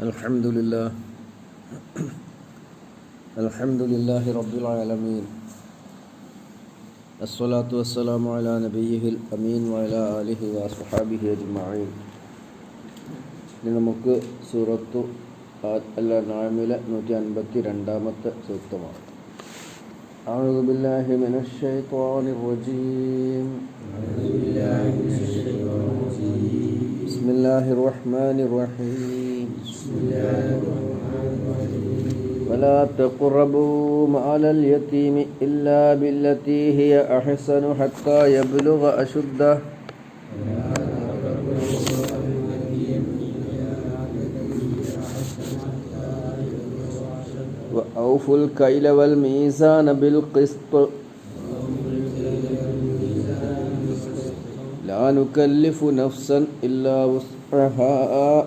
الحمد لله الحمد لله رب العالمين الصلاة والسلام على نبيه الأمين وعلى آله وأصحابه أجمعين ഇനി നമുക്ക് സൂറത്തു അല്ല നാമിലെ നൂറ്റി അൻപത്തി രണ്ടാമത്തെ സൂക്തമാണ് أعوذ بالله من الشيطان الرجيم بسم الله الرحمن الرحيم ولا تقربوا مآل اليتيم إلا بالتي هي أحسن حتى يبلغ أشده. وأوفوا الكيل والميزان بالقسط. لا نكلف نفسا إلا وسعها.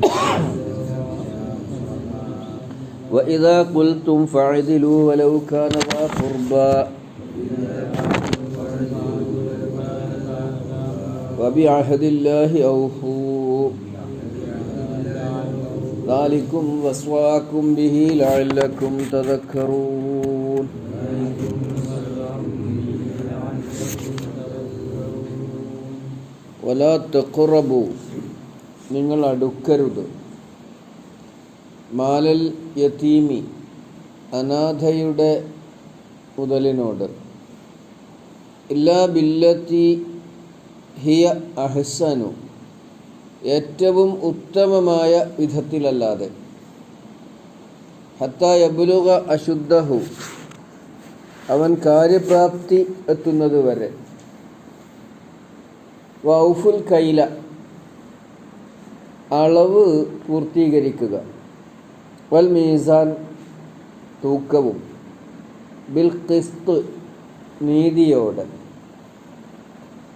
وإذا قلتم فاعدلوا ولو كان ذا قربى. وبعهد الله أوفوا. ذلكم وصواكم به لعلكم تذكرون. ولا تقربوا. നിങ്ങൾ അടുക്കരുത്. മാലൽ യതീമി അനാഥയുടെ മുതലിനോട് ഇല്ലാ ബില്ലത്തി ഹിയ അഹ്സനു ഏറ്റവും ഉത്തമമായ വിധത്തിലല്ലാതെ. ഹത്ത യബുലുക അശുദ്ധഹു അവൻ കാര്യപ്രാപ്തി എത്തുന്നത് വരെ. വൗഫുൽ കൈല അളവ് പൂർത്തീകരിക്കുക. വൽ മീസാൻ തൂക്കവും ബിൽ ഖിസ്ത് നീതിയോടെ.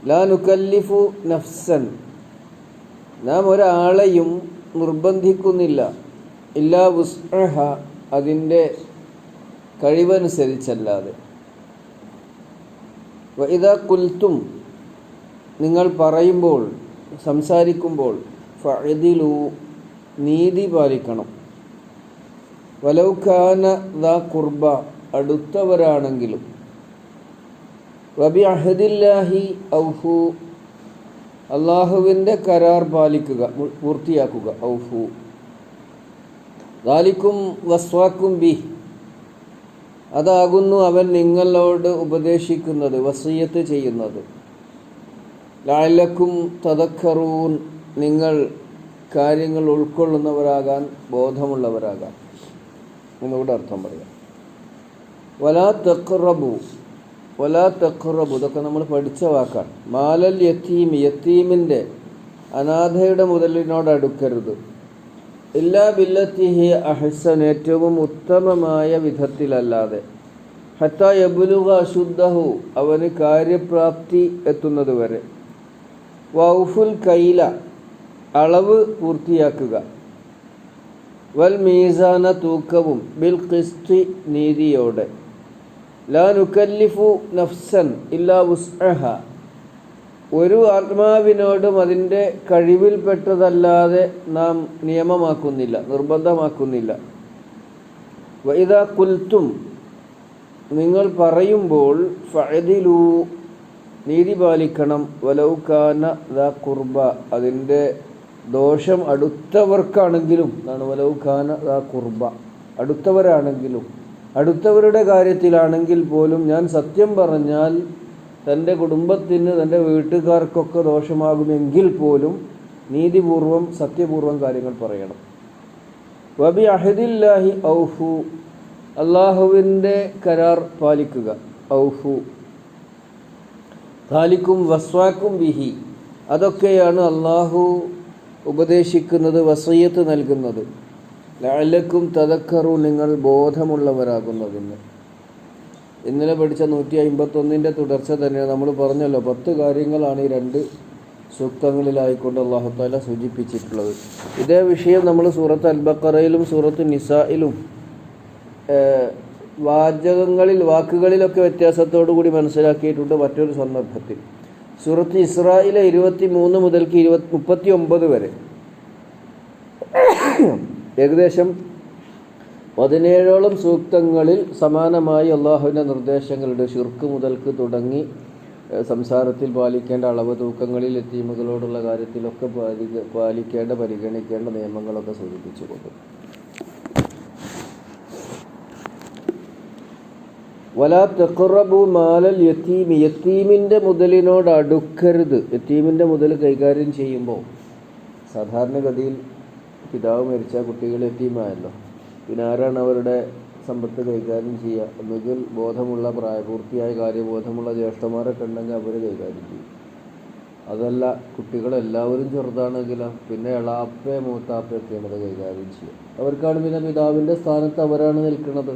ലാ നുക്കല്ലിഫു നഫ്സൻ. നാം ഒരാളെയും നിർബന്ധിക്കുന്നില്ല. ഇല്ലാ വുസ്ഹ അതിന്റെ കഴിവനുസരിച്ചല്ലാതെ. ഇതാ കുൽത്തും നിങ്ങൾ പറയുമ്പോൾ സംസാരിക്കുമ്പോൾ ഫഅദിലു നീതി പാലിക്കണം. വലൗഖാന ദാ കുർബ അടുത്തവരാണെങ്കിലും. വബി അഹദില്ലാഹി ഔഫു അള്ളാഹുവിന്റെ കരാർ പാലിക്കുക പൂർത്തിയാക്കുക ഔഫു. ദാലിക്കും വസ്വാക്കും ബി അതാകുന്നു അവൻ നിങ്ങളോട് ഉപദേശിക്കുന്നത് വസീയത്ത് ചെയ്യുന്നത്. ലാലക്കും തതക്കറൂൻ നിങ്ങൾ കാര്യങ്ങൾ ഉൾക്കൊള്ളുന്നവരാകാൻ ബോധമുള്ളവരാകാൻ. എന്നുകൂടെ അർത്ഥം പറയാം. വലാ തെക്കറബു വലാ തെക്കറബു ഇതൊക്കെ നമ്മൾ പഠിച്ച വാക്കാണ്. മാലൽ യത്തീം യത്തീമിന്റെ അനാഥയുടെ മുതലിനോട് അടുക്കരുത്. എല്ലാ ബില്ലത്തിഹി അഹസൻ ഏറ്റവും ഉത്തമമായ വിധത്തിലല്ലാതെ. ഹത്ത യബുലുക അശുദ്ധഹു അവന് കാര്യപ്രാപ്തി എത്തുന്നത് വരെ. വൗഫുൽ കൈല അളവ് പൂർത്തിയാക്കുക. വൽ മീസാന തൂക്കവും ബിൽ ക്രിസ്തി നീതിയോടെ. ലാനുക്കല്ലിഫു നഫ്സൻ ഇല്ലാ വുസ്അഹ. ഒരു ആത്മാവിനോടും അതിന്റെ കഴിവിൽപ്പെട്ടതല്ലാതെ നാം നിയമമാക്കുന്നില്ല നിർബന്ധമാക്കുന്നില്ല. വൈദ കുൽത്തും നിങ്ങൾ പറയുമ്പോൾ ഫഅദിലു നീതി പാലിക്കണം. വലൗക്കാന ദ കുർബ അതിന്റെ ദോഷം അടുത്തവർക്കാണെങ്കിലും എന്നാണ് വലവ് ഖാന കുർബ അടുത്തവരാണെങ്കിലും അടുത്തവരുടെ കാര്യത്തിലാണെങ്കിൽ പോലും ഞാൻ സത്യം പറഞ്ഞാൽ തന്റെ കുടുംബത്തിന് തന്റെ വീട്ടുകാർക്കൊക്കെ ദോഷമാകുമെങ്കിൽ പോലും നീതിപൂർവം സത്യപൂർവം കാര്യങ്ങൾ പറയണം. വബി അഹദില്ലാഹി ഔഫു. അള്ളാഹുവിന്റെ കരാർ പാലിക്കുക. ഔഫു. താലിക്കും വസ്വാക്കും വിഹി അതൊക്കെയാണ് അള്ളാഹു ഉപദേശിക്കുന്നത് വസയത്ത് നൽകുന്നത്. ലാലക്കും തതക്കറു നിങ്ങൾ ബോധമുള്ളവരാകുന്നതിന്. ഇന്നലെ പഠിച്ച നൂറ്റി അമ്പത്തൊന്നിന്റെ തുടർച്ച തന്നെയാണ്. നമ്മൾ പറഞ്ഞല്ലോ പത്ത് കാര്യങ്ങളാണ് ഈ രണ്ട് സൂക്തങ്ങളിലായിക്കൊണ്ട് അള്ളാഹുത്താല സൂചിപ്പിച്ചിട്ടുള്ളത്. ഇതേ വിഷയം നമ്മൾ സൂറത്ത് അൽബക്കറയിലും സൂറത്ത് നിസായിലും വാചകങ്ങളിൽ വാക്കുകളിലൊക്കെ വ്യത്യാസത്തോടു കൂടി മനസ്സിലാക്കിയിട്ടുണ്ട് മറ്റൊരു സന്ദർഭത്തിൽ. സൂറത്ത് ഇസ്രായിലെ ഇരുപത്തി മൂന്ന് മുതൽക്ക് ഇരുപത്തി മുപ്പത്തി ഒമ്പത് വരെ. ഏകദേശം പതിനേഴോളം സൂക്തങ്ങളിൽ സമാനമായി അള്ളാഹുവിന്റെ നിർദ്ദേശങ്ങളുടെ ഷിർക്ക് മുതൽക്ക് തുടങ്ങി സംസാരത്തിൽ പാലിക്കേണ്ട അളവ് തൂക്കങ്ങളിൽ എത്തീമുകളോടുള്ള കാര്യത്തിലൊക്കെ പാലിക്ക പാലിക്കേണ്ട പരിഗണിക്കേണ്ട നിയമങ്ങളൊക്കെ സൂചിപ്പിച്ചുകൊണ്ട്. വലാ മാലൽ യത്തീമി യത്തീമിന്റെ മുതലിനോട് അടുക്കരുത്. യത്തീമിന്റെ മുതൽ കൈകാര്യം ചെയ്യുമ്പോൾ സാധാരണഗതിയിൽ പിതാവ് മരിച്ച കുട്ടികൾ യത്തീമായല്ലോ പിന്നെ ആരാണ് അവരുടെ സമ്പത്ത് കൈകാര്യം ചെയ്യുക? ഒന്നുകിൽ ബോധമുള്ള പ്രായപൂർത്തിയായ കാര്യബോധമുള്ള ജ്യേഷ്ഠന്മാരൊക്കെ ഉണ്ടെങ്കിൽ അവർ കൈകാര്യം ചെയ്യും. അതല്ല കുട്ടികളെല്ലാവരും ചെറുതാണെങ്കിലോ പിന്നെ എളാപ്പേ മൂത്താപ്പയൊക്കെയാണ് അത് കൈകാര്യം ചെയ്യുക. അവർക്കാണ് പിന്നെ പിതാവിന്റെ സ്ഥാനത്ത് അവരാണ് നിൽക്കുന്നത്.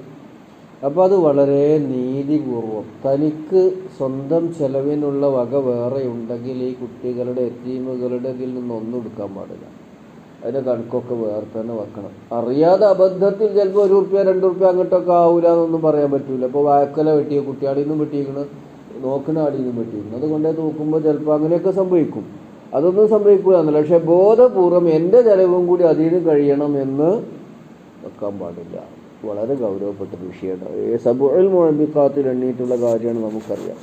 അപ്പോൾ അത് വളരെ നീതിപൂർവം. തനിക്ക് സ്വന്തം ചെലവിനുള്ള വക വേറെ ഉണ്ടെങ്കിൽ ഈ കുട്ടികളുടെ എത്തീമുകളുടെ ഇതിൽ നിന്ന് ഒന്നും എടുക്കാൻ പാടില്ല. അതിന്റെ കണക്കൊക്കെ വേറെ തന്നെ വെക്കണം. അറിയാതെ അബദ്ധത്തിൽ ചിലപ്പോൾ ഒരു റുപ്യ രണ്ട് റുപ്യ അങ്ങോട്ടൊക്കെ ആവൂല എന്നൊന്നും പറയാൻ പറ്റില്ല ഇപ്പോൾ വായക്കല വെട്ടിയ കുട്ടിയാടിൽ നിന്നും വെട്ടിയിരിക്കണം നോക്കുന്ന ആടിൽ നിന്നും വെട്ടിയിരിക്കണം അതുകൊണ്ട് നോക്കുമ്പോൾ ചിലപ്പോൾ അങ്ങനെയൊക്കെ സംഭവിക്കും. അതൊന്നും സംഭവിക്കൂലെന്നല്ല പക്ഷെ ബോധപൂർവം എന്റെ ചെലവും കൂടി അതിന് കഴിയണം എന്ന് വെക്കാൻ പാടില്ല. വളരെ ഗൗരവപ്പെട്ട ഒരു വിഷയമാണ്. സബുഅൽ മുഴബിക്കാത്തിൽ എണ്ണീട്ടുള്ള കാര്യമാണ് നമുക്കറിയാം.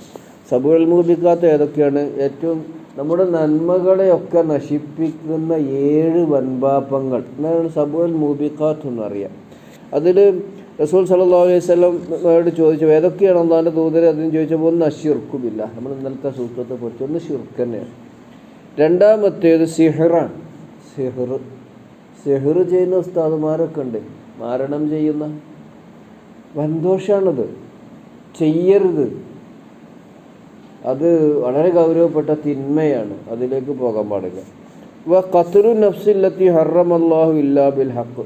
സബുഅൽ മുഴബിക്കാത്ത് ഏതൊക്കെയാണ്? ഏറ്റവും നമ്മുടെ നന്മകളെയൊക്കെ നശിപ്പിക്കുന്ന ഏഴ് വൻപാപ്പങ്ങൾ എന്നാണ് സബുൽ മുബിക്കാത്ത് എന്നറിയാം. അതിൽ റസൂൽ സല്ലല്ലാഹു അലൈഹി വസല്ലമയോട് ചോദിച്ചു ഏതൊക്കെയാണ് അള്ളാഹിന്റെ ദൂതരെ? അതിന് ചോദിച്ചപ്പോൾ ഒന്ന് അഷിർക്കുമില്ല നമ്മൾ ഇന്നലത്തെ സൂത്രത്തെ കുറിച്ച് ഒന്ന് ഷിർക്ക് തന്നെയാണ്. രണ്ടാമത്തേത് സിഹറാണ്. സിഹർ സിഹർ ചെയ്യുന്ന ഉസ്താദുമാരൊക്കെ ഉണ്ട്. മാരണം ചെയ്യുന്ന വൻദോഷാണത്. ചെയ്യരുത്. അത് വളരെ ഗൗരവപ്പെട്ട തിന്മയാണ്. അതിലേക്ക് പോകാൻ പാടില്ല. വ ഖത്റു നഫ്സില്ലത്തി ഹറം അള്ളാഹു ഇല്ലാ ബിൽ ഹക്ക്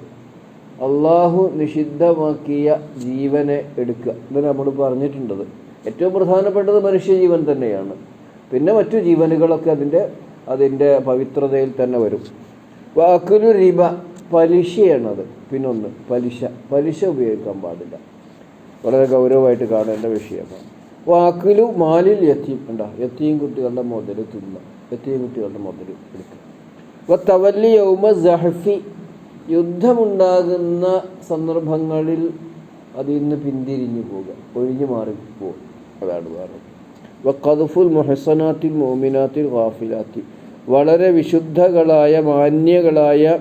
അള്ളാഹു നിഷിദ്ധമാക്കിയ ജീവനെ എടുക്കുക. ഇത് നമ്മൾ പറഞ്ഞിട്ടുണ്ടത്. ഏറ്റവും പ്രധാനപ്പെട്ടത് മനുഷ്യജീവൻ തന്നെയാണ്. പിന്നെ മറ്റു ജീവനുകളൊക്കെ അതിന്റെ അതിന്റെ പവിത്രതയിൽ തന്നെ വരും. വാക്കുരു റിബ. പലിശയാണത് പിന്നൊന്ന് പലിശ. പലിശ ഉപയോഗിക്കാൻ പാടില്ല. വളരെ ഗൗരവമായിട്ട് കാണേണ്ട വിഷയമാണ്. വാക്കിലു മാലിൽ എത്തിയും ഉണ്ട എത്തിയും കുട്ടികളുടെ മുതൽ തിന്ന. എത്തിയും കുട്ടികളുടെ മുതൽ എടുക്കുക അപ്പോൾ തവല്ലി യൗമ ജഹഫി യുദ്ധമുണ്ടാകുന്ന സന്ദർഭങ്ങളിൽ അതിൽ നിന്ന് പിന്തിരിഞ്ഞു പോവുക. ഒഴിഞ്ഞു മാറി പോകുക അതാണ് വേറെ. വഖദഫുൽ മുഹസനാത്തിൽ മോമിനാത്തിൽ ഗാഫിലാത്തി. വളരെ വിശുദ്ധകളായ മാന്യകളായ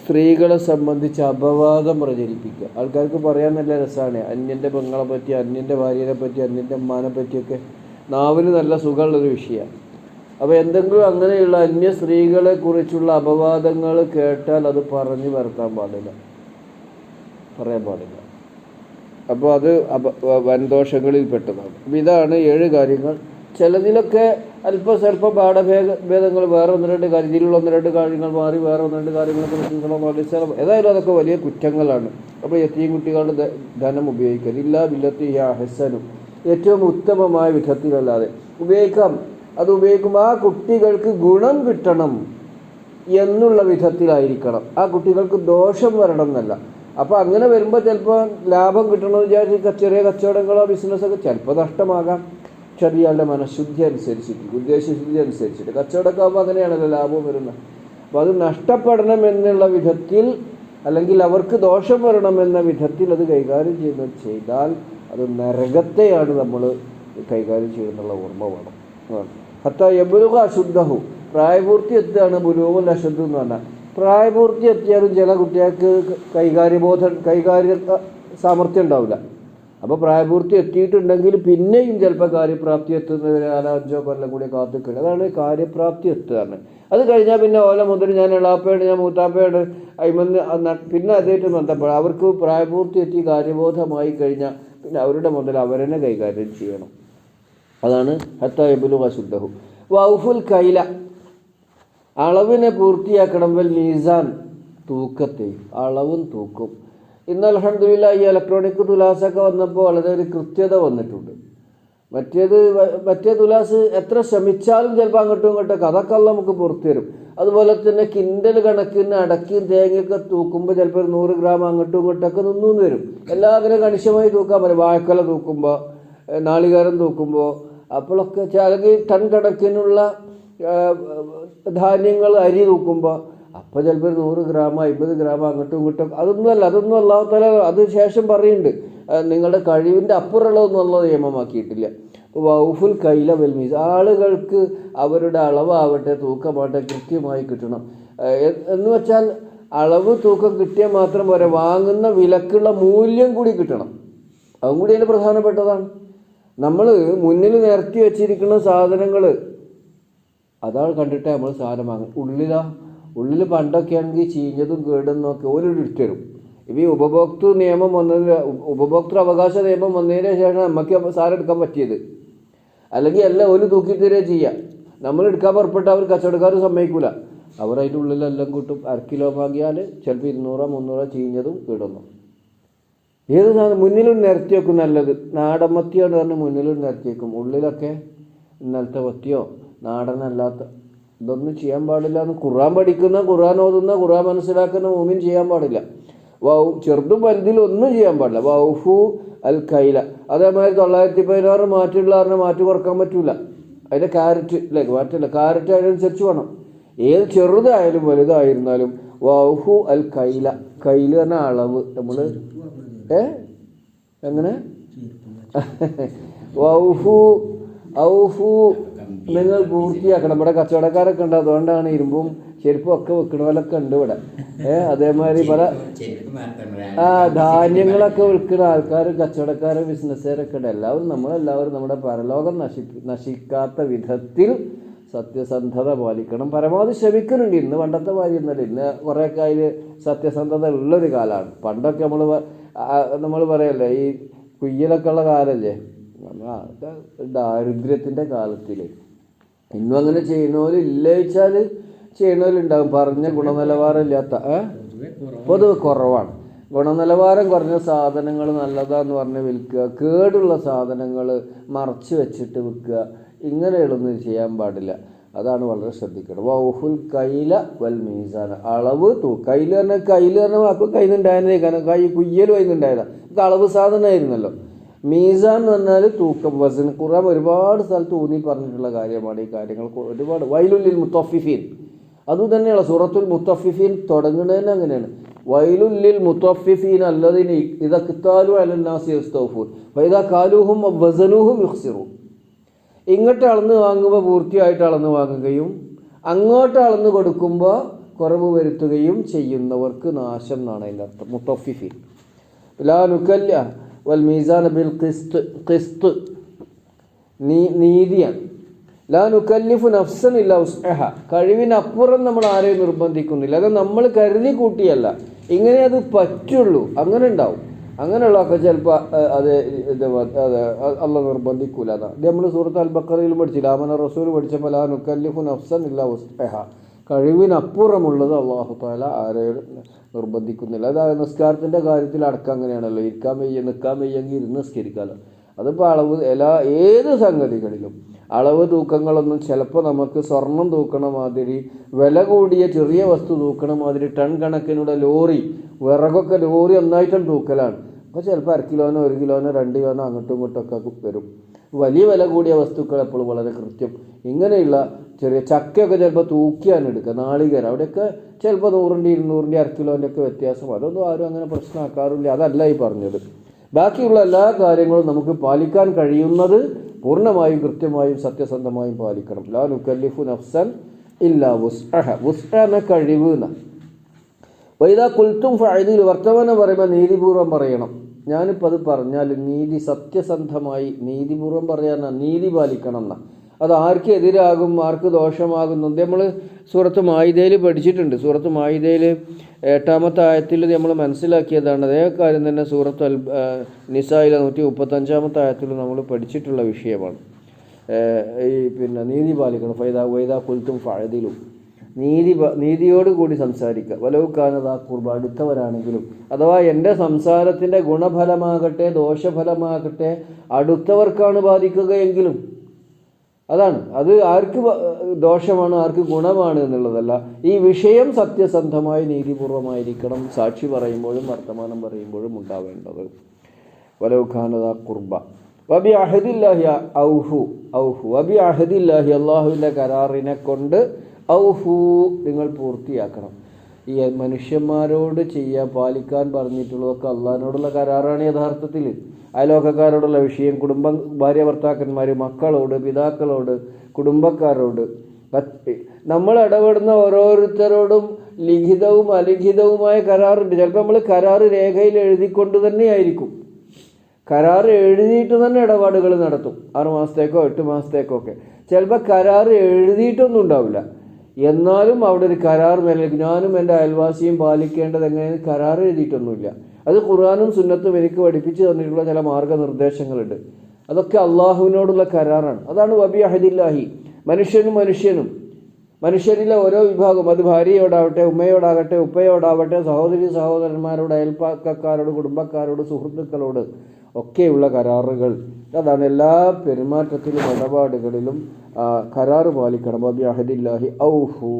സ്ത്രീകളെ സംബന്ധിച്ച് അപവാദം പ്രചരിപ്പിക്കുക. ആൾക്കാർക്ക് പറയാൻ നല്ല രസമാണ്. അന്യന്റെ പെങ്ങളെ പറ്റി അന്യന്റെ ഭാര്യനെ പറ്റി അന്യന്റെ അമ്മാനെ പറ്റിയൊക്കെ നാവിന് നല്ല സുഖമുള്ളൊരു വിഷയമാണ്. അപ്പോൾ എന്തെങ്കിലും അങ്ങനെയുള്ള അന്യ സ്ത്രീകളെ കുറിച്ചുള്ള അപവാദങ്ങൾ കേട്ടാൽ അത് പറഞ്ഞു വരുത്താൻ പാടില്ല. പറയാൻ പാടില്ല. അപ്പോൾ അത് വൻദോഷങ്ങളിൽ പെട്ടതാണ്. അപ്പം ഇതാണ് ഏഴ് കാര്യങ്ങൾ. ചിലതിലൊക്കെ അല്പ സ്വല്പം പാഠഭേദ ഭേദങ്ങൾ വേറെ ഒന്ന് രണ്ട് കാര്യം ഇതിലുള്ള ഒന്ന് രണ്ട് കാര്യങ്ങൾ മാറി വേറെ ഒന്ന് രണ്ട് അടിസ്ഥാനം ഏതായാലും അതൊക്കെ വലിയ കുറ്റങ്ങളാണ്. അപ്പോൾ എത്തിയും കുട്ടികളുടെ ധനം ഉപയോഗിക്കരുത്. ഇല്ലാ ബില്ലത്തി ഹസനും. ഏറ്റവും ഉത്തമമായ വിധത്തിലല്ലാതെ ഉപയോഗിക്കാം. അത് ഉപയോഗിക്കുമ്പോൾ ആ കുട്ടികൾക്ക് ഗുണം കിട്ടണം എന്നുള്ള വിധത്തിലായിരിക്കണം. ആ കുട്ടികൾക്ക് ദോഷം വരണം എന്നല്ല. അപ്പോൾ അങ്ങനെ വരുമ്പോൾ ചിലപ്പോൾ ലാഭം കിട്ടണമെന്ന് വിചാരിച്ച് ചെറിയ കച്ചവടങ്ങളോ ബിസിനസ്സൊക്കെ ചിലപ്പോൾ നഷ്ടമാകാം. ചെറിയാളുടെ മനഃശുദ്ധി അനുസരിച്ചിട്ട് ഉദ്ദേശശുദ്ധി അനുസരിച്ചിട്ട്. കച്ചവടമൊക്കെ ആകുമ്പോൾ അങ്ങനെയാണല്ലോ ലാഭം വരുന്നത്. അപ്പോൾ അത് നഷ്ടപ്പെടണം എന്നുള്ള വിധത്തിൽ അല്ലെങ്കിൽ അവർക്ക് ദോഷം വരണം എന്ന വിധത്തിൽ അത് കൈകാര്യം ചെയ്യുന്ന ചെയ്താൽ അത് നരകത്തെയാണ് നമ്മൾ കൈകാര്യം ചെയ്യുന്നുള്ള ഓർമ്മ വേണം. ഹത്ത എബുലുക അശുദ്ധഹു. പ്രായപൂർത്തി എത്തുകയാണ് ബുലൂമുൽ അശുദ്ധം എന്ന് പറഞ്ഞാൽ പ്രായപൂർത്തി എത്തിയാലും ചില കുട്ടികൾക്ക് കൈകാര്യബോധം കൈകാര്യ സാമർഥ്യം ഉണ്ടാവില്ല. അപ്പോൾ പ്രായപൂർത്തി എത്തിയിട്ടുണ്ടെങ്കിൽ പിന്നെയും ചിലപ്പോൾ കാര്യപ്രാപ്തി എത്തുന്നതിന് നാലഞ്ചോ കൊല്ലം കൂടി കാത്തിക്കണം അതാണ് കാര്യപ്രാപ്തി എത്തുകയാണ് അത് കഴിഞ്ഞാൽ പിന്നെ ഓല മുതൽ ഞാൻ എളാപ്പയാണ് ഞാൻ മൂത്താപ്പയാണ് അയിമന്ന് പിന്നെ അതേറ്റ് ബന്ധപ്പെടും. അവർക്ക് പ്രായപൂർത്തി എത്തി കാര്യബോധമായി കഴിഞ്ഞാൽ പിന്നെ അവരുടെ മുതൽ അവരെന്നെ കൈകാര്യം ചെയ്യണം. അതാണ് ഹത്തായബുലു എബുലു വൗഫുൽ കൈല. അളവിനെ പൂർത്തിയാക്കണം. മീസാൻ തൂക്കത്തെയും അളവും തൂക്കും. ഇന്ന് അലഹമില്ല ഈ ഇലക്ട്രോണിക് തുലാസൊക്കെ വന്നപ്പോൾ വളരെ ഒരു കൃത്യത വന്നിട്ടുണ്ട്. മറ്റേത് മറ്റേ തുലാസ് എത്ര ശ്രമിച്ചാലും ചിലപ്പോൾ അങ്ങോട്ടും ഇങ്ങോട്ടൊക്കെ അതൊക്കെ നമുക്ക് പുറത്തു തരും. അതുപോലെ തന്നെ കിൻഡൽ കണക്കിന് അടക്കിയും തേങ്ങയൊക്കെ തൂക്കുമ്പോൾ ചിലപ്പോൾ ഒരു നൂറ് ഗ്രാം അങ്ങോട്ടും ഇങ്ങോട്ടൊക്കെ നിന്നു വരും. എല്ലാവരും കണിശമായി തൂക്കാൻ പറ്റും വാഴക്കല തൂക്കുമ്പോൾ നാളികാരം തൂക്കുമ്പോൾ അപ്പോഴൊക്കെ അല്ലെങ്കിൽ ടൺ കണക്കിനുള്ള ധാന്യങ്ങൾ അരി തൂക്കുമ്പോൾ അപ്പോൾ ചിലപ്പോൾ ഒരു നൂറ് ഗ്രാം അമ്പത് ഗ്രാം അങ്ങോട്ടും ഇങ്ങോട്ടും. അതൊന്നുമല്ല അതൊന്നും അല്ലാത്തല അത് ശേഷം പറയുന്നുണ്ട്. നിങ്ങളുടെ കഴിവിന്റെ അപ്പുറമുള്ളതൊന്നും ഉള്ള നിയമമാക്കിയിട്ടില്ല വൗഫുൽ കൈല വെൽമീസ് ആളുകൾക്ക് അവരുടെ അളവാവട്ടെ തൂക്കമാവട്ടെ കൃത്യമായി കിട്ടണം. എന്ന് വെച്ചാൽ അളവ് തൂക്കം കിട്ടിയാൽ മാത്രം പോരാ വാങ്ങുന്ന വിലക്കുള്ള മൂല്യം കൂടി കിട്ടണം. അതും കൂടി അതിൽ പ്രധാനപ്പെട്ടതാണ്. നമ്മൾ മുന്നിൽ നിർത്തി വെച്ചിരിക്കുന്ന സാധനങ്ങൾ അതാണ് കണ്ടിട്ടേ നമ്മൾ സാധനം വാങ്ങും ഉള്ളിലാ ഉള്ളിൽ പണ്ടൊക്കെ ആണെങ്കിൽ ചീഞ്ഞതും കേടുന്നൊക്കെ ഓരോ തരും ഇപ്പം ഈ ഉപഭോക്തൃ നിയമം വന്നതിന് ഉപഭോക്തൃ അവകാശ നിയമം വന്നതിന് ശേഷം നമുക്ക് സാധനം എടുക്കാൻ പറ്റിയത്. അല്ലെങ്കിൽ എല്ലാം ഒരു തൂക്കി തരുക ചെയ്യുക നമ്മൾ എടുക്കാൻ പുറപ്പെട്ട അവർ കച്ചവടക്കാർ സമ്മതിക്കൂല. അവർ അതിന്റെ ഉള്ളിലെല്ലാം കൂട്ടും. അര കിലോ വാങ്ങിയാൽ ചിലപ്പോൾ ഇരുന്നൂറോ മുന്നൂറോ ചീഞ്ഞതും കിടന്നു ഏത് സാധനം മുന്നിലും നിരത്തി വെക്കും നല്ലത്. നാടൻ മത്തിയാണ് പറഞ്ഞ് മുന്നിലും നിരത്തി വെക്കും. ഉള്ളിലൊക്കെ ഇന്നലത്തെ മത്തിയോ നാടനല്ലാത്ത ഇതൊന്നും ചെയ്യാൻ പാടില്ല എന്ന് ഖുറാൻ പഠിക്കുന്ന ഖുർആൻ ഓതുന്ന ഖുർആൻ മനസ്സിലാക്കുന്ന മൂമിൻ ചെയ്യാൻ പാടില്ല. വൗ ചെറുതും വലുതിലും ഒന്നും ചെയ്യാൻ പാടില്ല. വൗഫു അൽ കൈല അതേമാതിരി തൊള്ളായിരത്തി പതിനാറ് മാറ്റുള്ള ആറിനെ മാറ്റി കുറയ്ക്കാൻ പറ്റൂല. അതിന്റെ ക്യാരറ്റ് അല്ലേ മാറ്റില്ല ക്യാരറ്റ് അതിനനുസരിച്ച് വേണം. ഏത് ചെറുതായാലും വലുതായിരുന്നാലും വൗഫു അൽ കൈല കയ്യിൽ എന്ന അളവ്. നമ്മൾ ഏ? എങ്ങനെ? വൗഫു ഔഫു നിങ്ങൾ പൂർത്തിയാക്കണം. ഇവിടെ കച്ചവടക്കാരൊക്കെ ഉണ്ട്. അതുകൊണ്ടാണ് ഇരുമ്പും ചെരുപ്പും ഒക്കെ വെക്കണവരൊക്കെ ഉണ്ട് ഇവിടെ. ഏഹ് അതേമാതിരി പല ആ ധാന്യങ്ങളൊക്കെ വിൽക്കുന്ന ആൾക്കാർ കച്ചവടക്കാർ ബിസിനസ്സുകാരൊക്കെ ഉണ്ട്. എല്ലാവരും നമ്മളെല്ലാവരും നമ്മുടെ പരലോകം നശി നശിക്കാത്ത വിധത്തിൽ സത്യസന്ധത പാലിക്കണം. പരമാവധി ശ്രമിക്കുന്നുണ്ട്. ഇന്ന് പണ്ടത്തെ കാര്യമൊന്നുമല്ല ഇന്ന് കുറേയൊക്കെ അതിൽ സത്യസന്ധത ഉള്ളൊരു കാലമാണ്. പണ്ടൊക്കെ നമ്മൾ നമ്മൾ പറയല്ലേ ഈ കുയ്യലൊക്കെ ഉള്ള കാലല്ലേ? ദാരിദ്ര്യത്തിന്റെ കാലത്തിൽ ഇന്നും അങ്ങനെ ചെയ്യണോലില്ല വെച്ചാൽ ചെയ്യണോലുണ്ടാകും പറഞ്ഞ ഗുണനിലവാരമില്ലാത്ത ഇല്ലാത്ത പൊതുവെ കുറവാണ്. ഗുണനിലവാരം കുറഞ്ഞ സാധനങ്ങൾ നല്ലതാന്ന് പറഞ്ഞ് വിൽക്കുക കേടുള്ള സാധനങ്ങൾ മറച്ച് വെച്ചിട്ട് വിൽക്കുക ഇങ്ങനെയുള്ളൊന്നും ചെയ്യാൻ പാടില്ല. അതാണ് വളരെ ശ്രദ്ധിക്കണം വൗഹുൽ കൈല വൽ മീസാന. അളവ് തൂ. കയ്യിൽ തന്നെ കയ്യിൽ തന്നെ വാക്ക് കയ്യിൽ നിന്നുണ്ടായതേ കാരണം കൈ കുയ്യൽ വൈകുന്നുണ്ടായതാണ് ഇത് അളവ് സാധനമായിരുന്നല്ലോ. മീസാൻ എന്ന് പറഞ്ഞാൽ തൂക്കം വസൻ ഖുറാൻ ഒരുപാട് സ്ഥലത്ത് ഊന്നി പറഞ്ഞിട്ടുള്ള കാര്യമാണ് ഈ കാര്യങ്ങൾ. ഒരുപാട്. വൈലുല്ലിൽ മുത്തഫിഫീൻ. അതുതന്നെയാണ് സൂറത്തുൽ മുത്തഫിഫീൻ തുടങ്ങുന്നതന്നെ അങ്ങനെയാണ്. വൈലുല്ലിൽ മുത്തഫിഫീൻ അല്ലതിന് ഇതക്കിത്താലു അലന്നാസി യസ്തൗഫൂൻ. വൈദാ കാലൂഹും വസനൂഹും യുഹ്സിറു ഇങ്ങോട്ട് അളന്ന് വാങ്ങുമ്പോൾ പൂർത്തിയായിട്ട് അളന്ന് വാങ്ങുകയും അങ്ങോട്ട് അളന്ന് കൊടുക്കുമ്പോൾ കുറവ് വരുത്തുകയും ചെയ്യുന്നവർക്ക് നാശം എന്നാണ് അതിന്റെ അർത്ഥം. മുത്തഫിഫീൻ. ലാ നുക്കല്ല വൽ മീസാൻ ബിൽ ഖിസ്ത് ഖിസ്ത് നീതിയാണ്. ലാ നുക്കല്ലിഫു നഫ്സൻ ഇല്ല ഉസ്അഹ. കഴിവിനപ്പുറം നമ്മൾ ആരെയും നിർബന്ധിക്കുന്നില്ല. അത് നമ്മൾ കരുതി കൂട്ടിയല്ല. ഇങ്ങനെ അത് പറ്റുള്ളൂ. അങ്ങനെ ഉണ്ടാവും. അങ്ങനെയുള്ളതൊക്കെ ചിലപ്പോൾ അത് അല്ല നിർബന്ധിക്കൂല. നമ്മൾ സൂറത്ത് അൽ ബക്കറിയിൽ പഠിച്ചില്ല? ആമന റസൂൽ പഠിച്ചപ്പോൾ ലാ നുക്കല്ലിഫു നഫ്സൻ ഇല്ല ഉസ്അഹ. കഴിവിനപ്പുറമുള്ളത് അള്ളാഹു താല ആരെയും നിർബന്ധിക്കുന്നില്ല. അതായത് നിസ്കാരത്തിന്റെ കാര്യത്തിൽ അടക്കം അങ്ങനെയാണല്ലോ. ഇരിക്കാൻ വയ്യ നിൽക്കാൻ വയ്യെങ്കിൽ ഇരുന്ന് നിസ്കരിക്കാമല്ലോ അതിപ്പോൾ അളവ് എല്ലാ ഏത് സംഗതികളിലും അളവ് തൂക്കങ്ങളൊന്നും ചിലപ്പോൾ നമുക്ക് സ്വർണം തൂക്കണ മാതിരി വില കൂടിയ ചെറിയ വസ്തു തൂക്കണ മാതിരി ടൺ കണക്കിനുള്ള ലോറി വിറകൊക്കെ ലോറി ഒന്നായിട്ടും തൂക്കലാണ്. അപ്പോൾ ചിലപ്പോൾ അര കിലോനോ ഒരു കിലോനോ രണ്ട് കിലോനോ അങ്ങോട്ടും ഇങ്ങോട്ടും ഒക്കെ വരും. വലിയ വില കൂടിയ വസ്തുക്കൾ എപ്പോഴും വളരെ കൃത്യം. ഇങ്ങനെയുള്ള ചെറിയ ചക്കയൊക്കെ ചിലപ്പോൾ തൂക്കിയാണ് എടുക്കുക നാളികേരം. അവിടെയൊക്കെ ചിലപ്പോൾ നൂറിന്റെ ഇരുന്നൂറിന്റെ അര കിലോന്റെ ഒക്കെ വ്യത്യാസം. അതൊന്നും ആരും അങ്ങനെ പ്രശ്നമാക്കാറില്ല. അതല്ല ഈ പറഞ്ഞത്. ബാക്കിയുള്ള എല്ലാ കാര്യങ്ങളും നമുക്ക് പാലിക്കാൻ കഴിയുന്നത് പൂർണമായും കൃത്യമായും സത്യസന്ധമായും പാലിക്കണം. ലാ നുക്കല്ലിഫു നഫ്സൻ ഇല്ല വുസ്അഹ. വുസ്അ എന്ന കഴിവ് എന്നാ. വൈദാ കുൽത്തും ഫൈദിൽ വർത്തമാനം പറയുമ്പോൾ നീതിപൂർവം പറയണം. ഞാനിപ്പോൾ അത് പറഞ്ഞാൽ നീതി സത്യസന്ധമായി നീതിപൂർവം പറയാനാ നീതി പാലിക്കണം എന്നാ. അത് ആർക്ക് എതിരാകും ആർക്ക് ദോഷമാകുന്നു നമ്മൾ സൂറത്ത് മായിതയിൽ പഠിച്ചിട്ടുണ്ട്. സൂറത്ത് മായിതയിൽ എട്ടാമത്തെ ആയത്തിൽ നമ്മൾ മനസ്സിലാക്കിയതാണ്. അതേ കാര്യം തന്നെ സൂറത്ത് അൽ നിസായിലെ നൂറ്റി മുപ്പത്തഞ്ചാമത്തെ ആയത്തിൽ നമ്മൾ പഠിച്ചിട്ടുള്ള വിഷയമാണ്. ഈ പിന്നെ നീതി പാലിക്കണം. ഫൈദ വൈദ കുൽത്തും ഫഴതിലും നീതി നീതിയോടുകൂടി നീതിയോട് കൂടി സംസാരിക്കുക. വലവുക്കാനതാ കുർബ അടുത്തവരാണെങ്കിലും അഥവാ എന്റെ സംസാരത്തിന്റെ ഗുണഫലമാകട്ടെ ദോഷഫലമാകട്ടെ അടുത്തവർക്കാണ് ബാധിക്കുകയെങ്കിലും അതാണ്. അത് ആർക്ക് ദോഷമാണ് ആർക്ക് ഗുണമാണ് എന്നുള്ളതല്ല. ഈ വിഷയം സത്യസന്ധമായി നീതിപൂർവമായിരിക്കണം സാക്ഷി പറയുമ്പോഴും വർത്തമാനം പറയുമ്പോഴും ഉണ്ടാവേണ്ടത്. വലവുഖാനത കുർബ. വബി അഹദില്ലാഹി ഔഹു. ഔഹു. വബി അഹദില്ലാഹി അള്ളാഹുവിന്റെ കരാറിനെ കൊണ്ട് ഔഹു നിങ്ങൾ പൂർത്തിയാക്കണം. ഈ മനുഷ്യന്മാരോട് ചെയ്യാൻ പാലിക്കാൻ പറഞ്ഞിട്ടുള്ളതൊക്കെ അള്ളഹാനോടുള്ള കരാറാണ് യഥാർത്ഥത്തിൽ. അയലോകക്കാരോടുള്ള വിഷയം കുടുംബം ഭാര്യ ഭർത്താക്കന്മാർ മക്കളോട് പിതാക്കളോട് കുടുംബക്കാരോട്. നമ്മൾ ഇടപെടുന്ന ഓരോരുത്തരോടും ലിഖിതവും അലിഖിതവുമായ കരാറുണ്ട്. ചിലപ്പോൾ നമ്മൾ കരാർ രേഖയിൽ എഴുതിക്കൊണ്ട് തന്നെയായിരിക്കും കരാർ എഴുതിയിട്ട് തന്നെ ഇടപാടുകൾ നടത്തും. ആറ് മാസത്തേക്കോ എട്ട് മാസത്തേക്കോ ഒക്കെ. ചിലപ്പോൾ കരാർ എഴുതിയിട്ടൊന്നും ഉണ്ടാവില്ല. എന്നാലും അവിടെ ഒരു കരാർ മേലെ ഞാനും എന്റെ അയൽവാസിയും പാലിക്കേണ്ടത് എങ്ങനെയെന്ന് കരാർ എഴുതിയിട്ടൊന്നുമില്ല. അത് ഖുർആാനും സുന്നത്തും എനിക്ക് പഠിപ്പിച്ചു തന്നിട്ടുള്ള ചില മാർഗനിർദ്ദേശങ്ങളുണ്ട്. അതൊക്കെ അള്ളാഹുവിനോടുള്ള കരാറാണ്. അതാണ് വബി അഹദില്ലാഹി മനുഷ്യനും മനുഷ്യനും. മനുഷ്യരിലെ ഓരോ വിഭാഗം അത് ഭാര്യയോടാവട്ടെ ഉമ്മയോടാകട്ടെ ഉപ്പയോടാവട്ടെ സഹോദരി സഹോദരന്മാരോട് അയൽപ്പാക്കക്കാരോട് കുടുംബക്കാരോട് സുഹൃത്തുക്കളോട് ഒക്കെയുള്ള കരാറുകൾ. അതാണ് എല്ലാ പെരുമാറ്റത്തിലും ഇടപാടുകളിലും കരാറ് പാലിക്കണം. അബി അഹദില്ലാഹി ഔഹു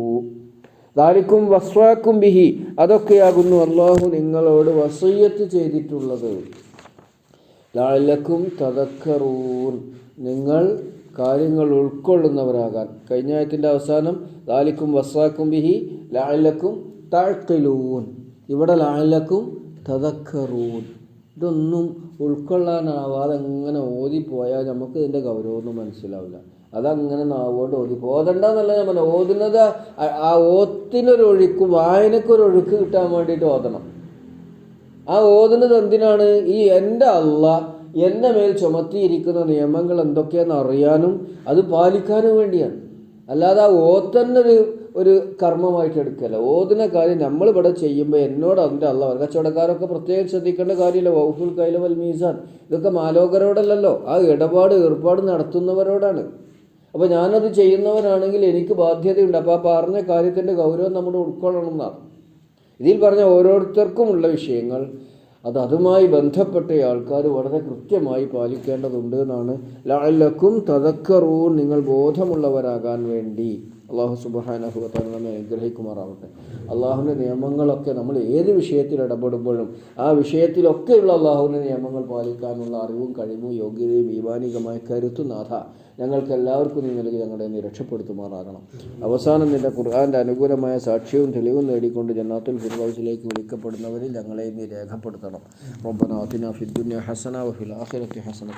ദാലിക്കും വസ്വാക്കും ബിഹി. അതൊക്കെയാകുന്നു അള്ളാഹു നിങ്ങളോട് വസയ്യത്ത് ചെയ്തിട്ടുള്ളത്. ലാലക്കും തതക്കറൂൻ നിങ്ങൾ കാര്യങ്ങൾ ഉൾക്കൊള്ളുന്നവരാകാൻ. കഴിഞ്ഞ ആയത്തിന്റെ അവസാനം ലാലിക്കും വസാക്കും ബിഹി ലാലക്കും താഴ്ക്കലൂൻ ഇവിടെ ലാലക്കും തതക്കറൂൻ ഇതൊന്നും ഉൾക്കൊള്ളാനാവാതെ അങ്ങനെ ഓതിപ്പോയാൽ നമുക്ക് ഇതിന്റെ ഗൗരവമൊന്നും മനസ്സിലാവില്ല. അതങ്ങനെ നാവോട് ഓതി. ഓതണ്ടെന്നല്ല ഞാൻ പറഞ്ഞു ഓതുന്നത് ആ- ഓത്തിനൊരൊഴുക്ക് വായനക്കൊരൊഴുക്ക് കിട്ടാൻ വേണ്ടിയിട്ട് ഓതണം. ആ ഓതുന്നത് എന്തിനാണ്? ഈ എന്റെ അള്ള എന്റെ മേൽ ചുമത്തിയിരിക്കുന്ന നിയമങ്ങൾ എന്തൊക്കെയാണെന്ന് അറിയാനും അത് പാലിക്കാനും വേണ്ടിയാണ്. അല്ലാതെ ആ ഓത്തന്നൊരു ഒരു കർമ്മമായിട്ട് എടുക്കല്ല. ഓതിന കാര്യം നമ്മൾ ഇവിടെ ചെയ്യുമ്പോൾ എന്നോട് അതിന്റെ അല്ല. കച്ചവടക്കാരൊക്കെ പ്രത്യേകം ശ്രദ്ധിക്കേണ്ട കാര്യമില്ല. വൗഫുൽ കൈല വൽ മീസാൻ. ഇതൊക്കെ മാലോകരോടല്ലല്ലോ. ആ ഇടപാട് ഏർപ്പാട് നടത്തുന്നവരോടാണ്. അപ്പോൾ ഞാനത് ചെയ്യുന്നവനാണെങ്കിൽ എനിക്ക് ബാധ്യതയുണ്ട്. അപ്പോൾ ആ പറഞ്ഞ കാര്യത്തിന്റെ ഗൗരവം നമ്മൾ ഉൾക്കൊള്ളണം എന്നാണ്. ഇതിൽ പറഞ്ഞ ഓരോരുത്തർക്കുമുള്ള വിഷയങ്ങൾ അത് അതുമായി ബന്ധപ്പെട്ട ആൾക്കാർ വളരെ കൃത്യമായി പാലിക്കേണ്ടതുണ്ട് എന്നാണ്. ലാലക്കും തതക്കറൂൻ നിങ്ങൾ ബോധമുള്ളവരാകാൻ വേണ്ടി അള്ളാഹു സുബാനഹുവത്താൻ നമ്മെ അനുഗ്രഹിക്കുമാറാവട്ടെ. അള്ളാഹുവിന്റെ നിയമങ്ങളൊക്കെ നമ്മൾ ഏത് വിഷയത്തിൽ ഇടപെടുമ്പോഴും ആ വിഷയത്തിലൊക്കെയുള്ള അള്ളാഹുവിന്റെ നിയമങ്ങൾ പാലിക്കാനുള്ള അറിവും കഴിവും യോഗ്യതയും ഈമാനികമായ കരുത്തു നാഥ. ഞങ്ങൾക്ക് എല്ലാവർക്കും നീ നൽകി ഞങ്ങളെ നീ രക്ഷപ്പെടുത്തുമാറാകണം. അവസാനം നിന്റെ ഖുർആന്റെ അനുകൂലമായ സാക്ഷ്യവും തെളിവും നേടിക്കൊണ്ട് ജന്നാത്തുൽ ഫിർദൗസിലേക്ക് വിളിക്കപ്പെടുന്നവരിൽ ഞങ്ങളെ നീ രേഖപ്പെടുത്തണം. റബ്ബന ഫിദ്ദുനിയ ഹസന വഫിൽ ആഖിറത്തി ഹസന